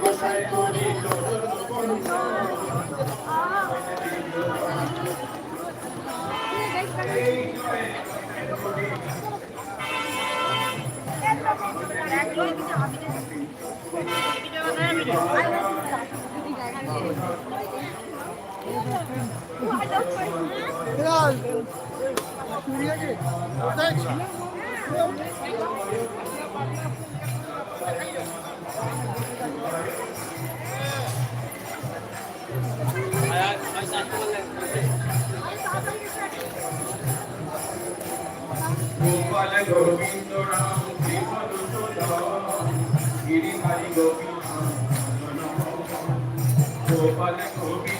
কোথায় করি गोपाल गोविंद राम गिरी हरि गोविंद गोपाल गोविंद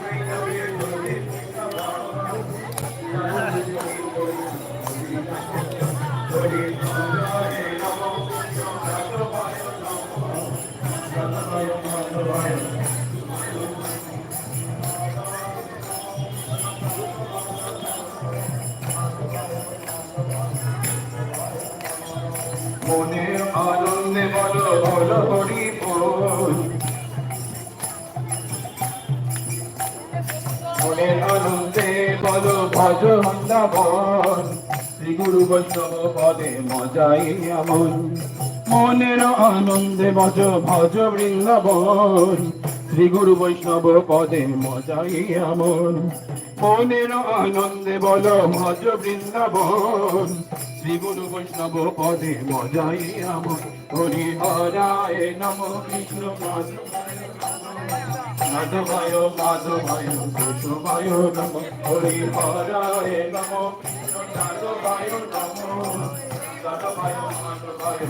মনে আনন্দে বলো বলো হরি বল ভজ বৃন্দাবন শ্রী গুরু বৈষ্ণব পদে মজাই আমন। মনের আনন্দে ভজ ভজ বৃন্দাবন শ্রী গুরু বৈষ্ণব পদে মজাই আমন মনের আনন্দে বলো ভজ বৃন্দাবন। শ্রী গুরু বৈষ্ণব পদে মজাই আমন হরি হরায় নম কৃষ্ণ মাধবায় মাধবায় নম। হরি হরায় নম মাধবায় নম। মাধবায় মাধবায়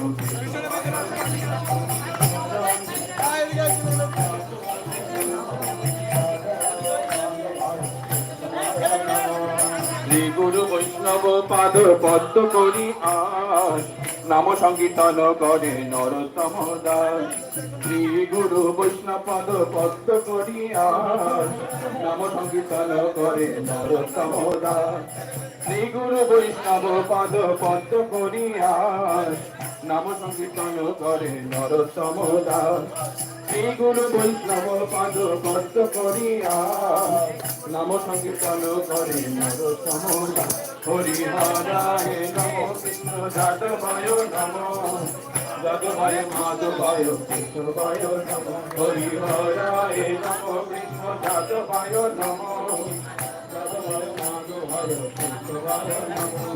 বৈষ্ণব পাদ পদ্ম করি আজ। নাম সংকীর্তন করে নরতম দাস শ্রী গুরু বৈষ্ণব পাদ পদ্ম করি আজ। নাম সংকীর্তন করে নরতম দাস শ্রী গুরু বৈষ্ণব পাদ পদ্ম করি আস নাম সংকীর্তন করে নরতম দাস শ্রী গুরু বৈষ্ণব পাদ পদ্ম করিয়া নাম সংকীর্তন করে নরতম দাস হরি হরায় নম কৃষ্ণ, যাদবায় নম। যাদবায় মাধবায়, কৃষ্ণবায় নম। নম কৃষ্ণ নম। নম।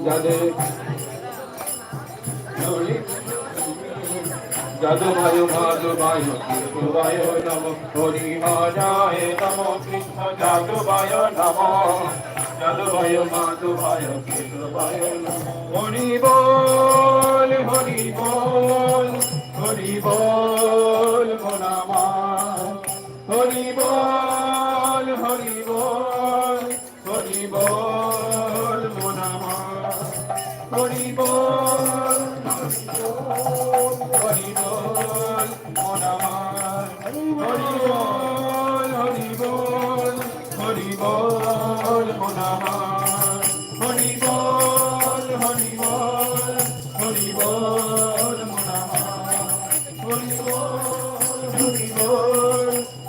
যাদের যাদবায় মাধবায় কৃষ্ণবায় নম হরি হরায় নম কৃষ্ণ যাদবায় নম যাদবায় মাধবায় কৃষ্ণবায় নম হরি বল হরি বল হরি মোনামা হরি বল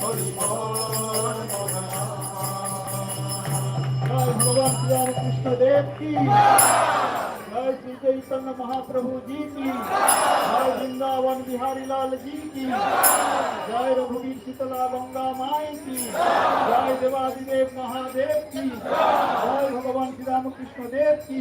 হরি राम कृष्ण देव की जय श्री चैतन्य महाप्रभु जी की। जय वृंदावन बिहारी लाल जी की। जय रघुवीर शीतला गंगा माई की। जय देवादिदेव महादेव की। जय भगवान श्री राम कृष्ण देव की।